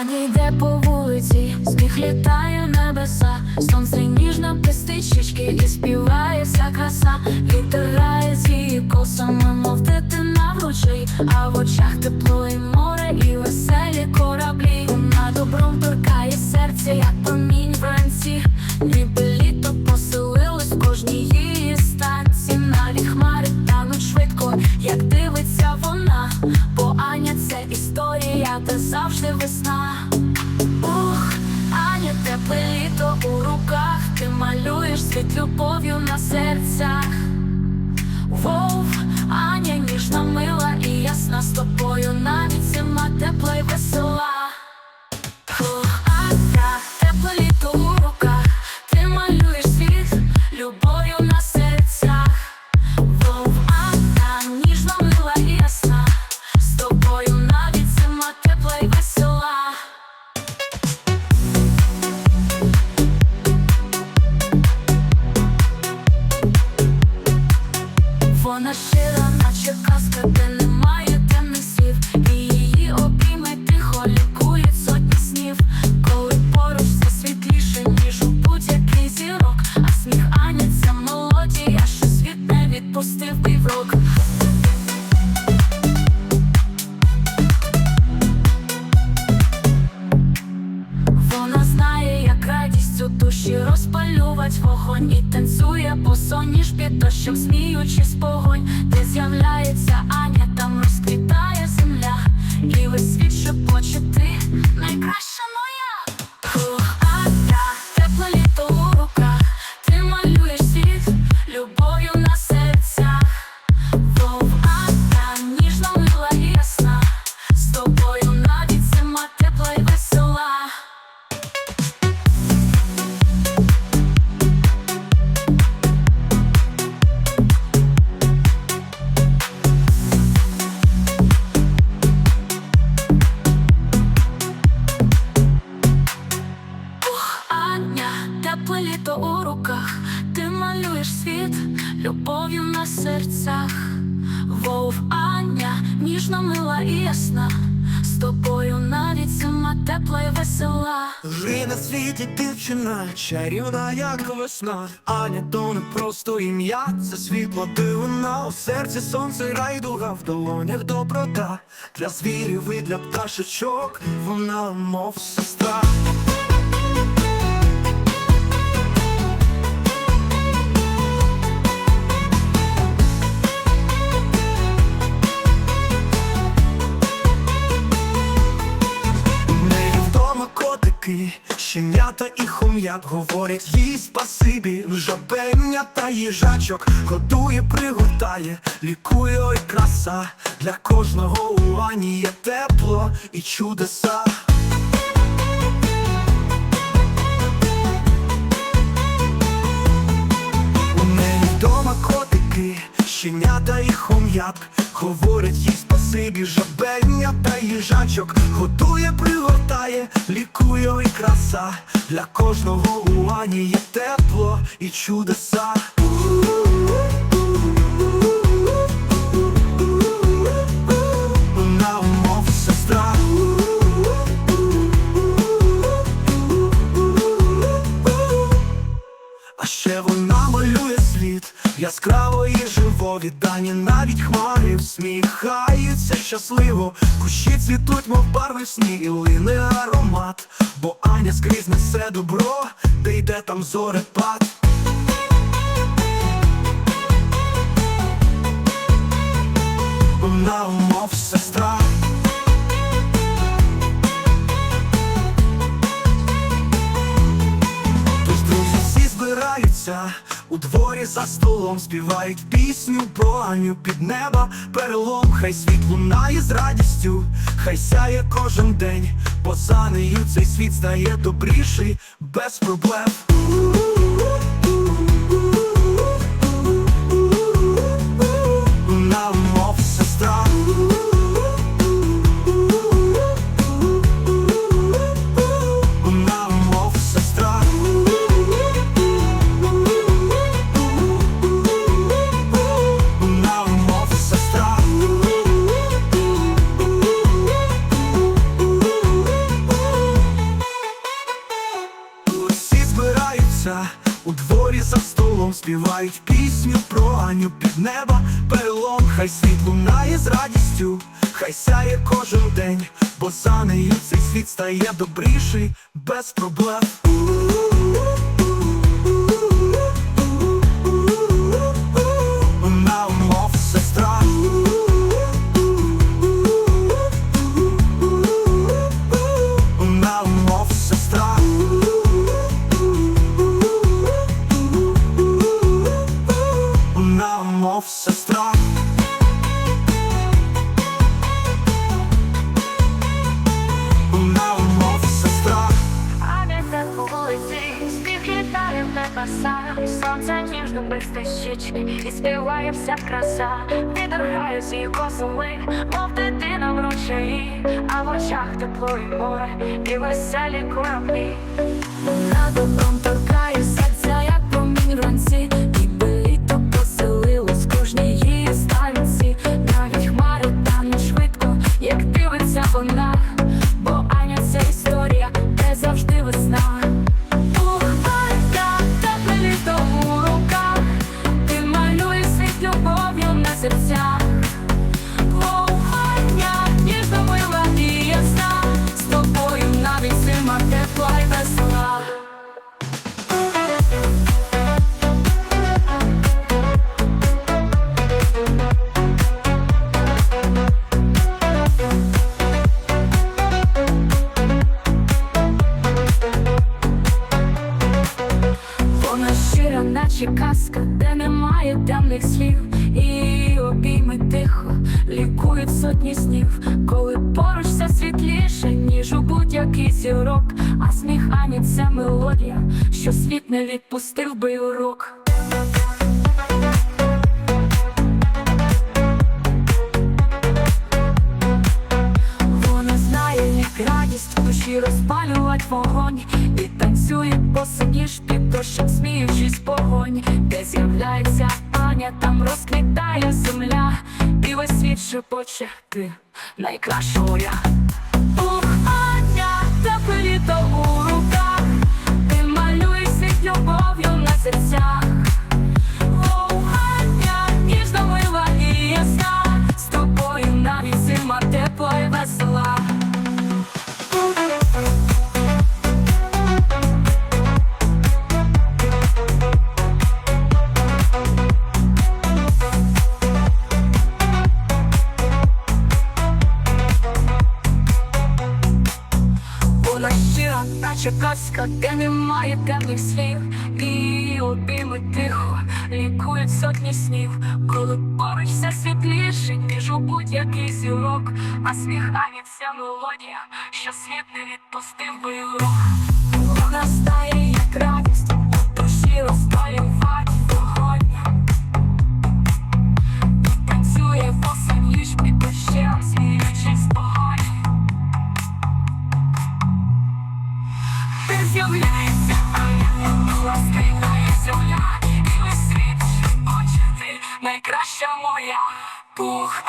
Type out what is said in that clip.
Аня йде по вулиці, сміх літає небеса, сонце ніжно пестить щічки і співає вся краса, Вітер грає з її косами, мов дитина в ручей, а в очах тепло завжди весна. Ух, Аня, тепле літо у руках, ти малюєш світ любов'ю на серцях. Вов, Аня, ніжна, мила і ясна з тобою навіть зима тепла й весела. Танцює по соніж під дощем, сміючись погонь Де з'являється Аня, там розквітає земля. І весь світ шепоче ти найкраща і. З тобою навіть зима тепла і весела. Жи на світі дівчина, чарівна, як весна. Аня то не просто ім'я, це світло дивина. У серці сонце райдуга, в долонях доброта. Для звірів і для пташечок вона мов сестра. Котики, щенята і хом'ят говорять їй спасибі, жабеня та їжачок годує, пригортає, лікує ой краса. Для кожного у Ані є тепло і чудеса. Щенята і хом'ят Говорять їй спасибі, жабеня та їжачок. Готує, пригортає, лікує і краса. Для кожного у Ані є тепло і чудеса. Ще вона малює світ яскраво і живо віддані навіть хмари всміхаються щасливо, кущі цвітуть, мов барви сні, і лине аромат, бо Аня скрізь несе добро, де йде там зорепад. За столом, співають пісню про Аню під неба, перелом, хай світ лунає з радістю, хай сяє кожен день, бо за нею цей світ стає добріший без проблем. сонця, у дворі за столом співають пісню про Аню під неба перелом, хай світ лунає з радістю, хай сяє кожен день, бо за нею цей світ стає добріший без проблем. І співає вся краса. Грає з її косами, мов дитина в ручаї. А в очах тепло і море, і веселі кораблі. Над добром торкає серця, як промінь ранці темних слів, і обійми тихо лікують сотні снів, коли поруч все світліше, ніж у будь-який зірок, а сміх Ані це мелодія, що світ не відпустив би урок. Вона знає, як радість в душі розпалювать вогонь. І танцює босоніж під дощем, сміючись погонь Де з'являється Аня, там розквітає земля. І весь світ шепоче, ти найкраща моя Ух, Аня, тепле літо у руках. Ти малюєш світ любов'ю на серцях наче казка, де немає темних слів? І обійми тихо лікують сотні снів. Коли поруч все світліше, ніж у будь-який зірок. А сміх Ані мелодія, що світ не відпустив би рух. Вона стає, як радість, душі розпалювать найкраща моя Пух,